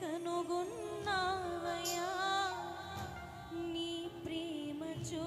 కనుగొన్నావయా నీ ప్రేమ చూ